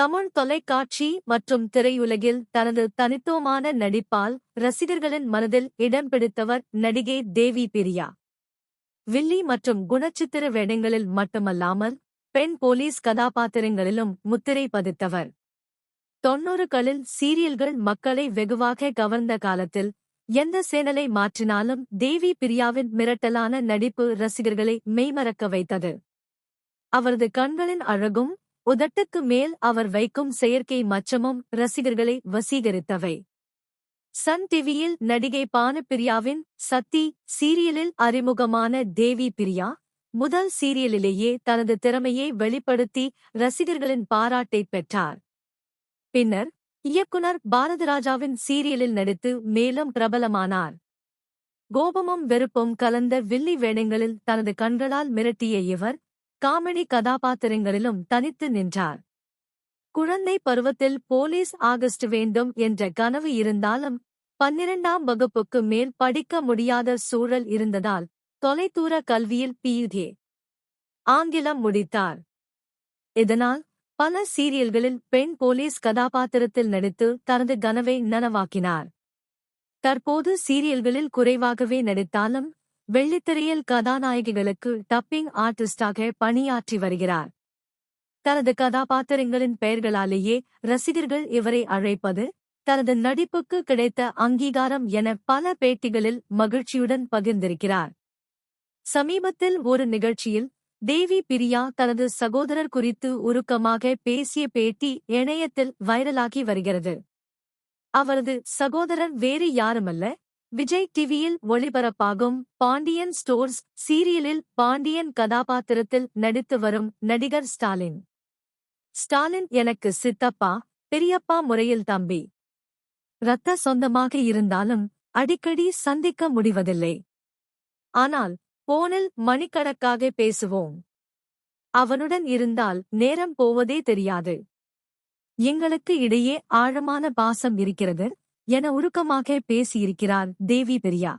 தமிழ் தொலைக்காட்சி மற்றும் திரையுலகில் தனது தனித்துவமான நடிப்பால் ரசிகர்களின் மனதில் இடம் பிடித்தவர் நடிகை தேவி பிரியா. வில்லி மற்றும் குணச்சித்திர வேடங்களில் மட்டுமல்லாமல் பெண் போலீஸ் கதாபாத்திரங்களிலும் முத்திரை பதித்தவர். தொன்னூறுகளில் சீரியல்கள் மக்களை வெகுவாக கவர்ந்த காலத்தில் எந்த சேனலை மாற்றினாலும் தேவி பிரியாவின் மிரட்டலான நடிப்பு ரசிகர்களை மெய்மறக்க வைத்தது. அவரது கண்களின் அழகும் உதட்டுக்கு மேல் அவர் வைக்கும் செயற்கை மச்சமும் ரசிகர்களை வசீகரித்தவை. சன் டிவியில் நடிகை பானப்பிரியாவின் சத்தி சீரியலில் அறிமுகமான தேவி பிரியா முதல் சீரியலிலேயே தனது திறமையை வெளிப்படுத்தி ரசிகர்களின் பாராட்டைப் பெற்றார். பின்னர் இயக்குனர் பாரதிராஜாவின் சீரியலில் நடித்து மேலும் பிரபலமானார். கோபமும் வெறுப்பும் கலந்த வில்லி வேடங்களில் தனது கண்களால் மிரட்டிய இவர் காமெடி கதாபாத்திரங்களிலும் தனித்து நின்றார். குழந்தை பருவத்தில் போலீஸ் ஆகஸ்ட் வேண்டும் என்ற கனவு இருந்தாலும் பன்னிரண்டாம் வகுப்புக்கு மேல் படிக்க முடியாத சூழல் இருந்ததால் தொலைதூர கல்வியில் பியுதே ஆங்கிலம் முடித்தார். இதனால் பல சீரியல்களில் பெண் போலீஸ் கதாபாத்திரத்தில் நடித்து தனது கனவை நனவாக்கினார். தற்போது சீரியல்களில் குறைவாகவே நடித்தாலும் வெள்ளித்திரையில் கதாநாயகிகளுக்கு டப்பிங் ஆர்டிஸ்டாக பணியாற்றி வருகிறார். தனது கதாபாத்திரங்களின் பெயர்களாலேயே ரசிகர்கள் இவரை அழைப்பது தனது நடிப்புக்கு கிடைத்த அங்கீகாரம் என பல பேட்டிகளில் மகிழ்ச்சியுடன் பகிர்ந்திருக்கிறார். சமீபத்தில் ஒரு நிகழ்ச்சியில் தேவி பிரியா தனது சகோதரர் குறித்து உருக்கமாக பேசிய பேட்டி இணையத்தில் வைரலாகி வருகிறது. அவரது சகோதரர் வேறு யாருமல்ல விஜய் டிவியில் ஒளிபரப்பாகும் பாண்டியன் ஸ்டோர்ஸ் சீரியலில் பாண்டியன் கதாபாத்திரத்தில் நடித்து வரும் நடிகர் ஸ்டாலின். ஸ்டாலின் எனக்கு சித்தப்பா பெரியப்பா முறையில் தம்பி. இரத்த சொந்தமாக இருந்தாலும் அடிக்கடி சந்திக்க முடிவதில்லை. ஆனால் போனில் மணிக்கணக்காக பேசுவோம். அவனுடன் இருந்தால் நேரம் போவதே தெரியாது. எங்களுக்கு இடையே ஆழமான பாசம் இருக்கிறது. என உருக்கமாக பேசியிருக்கிறார் தேவி பெரியா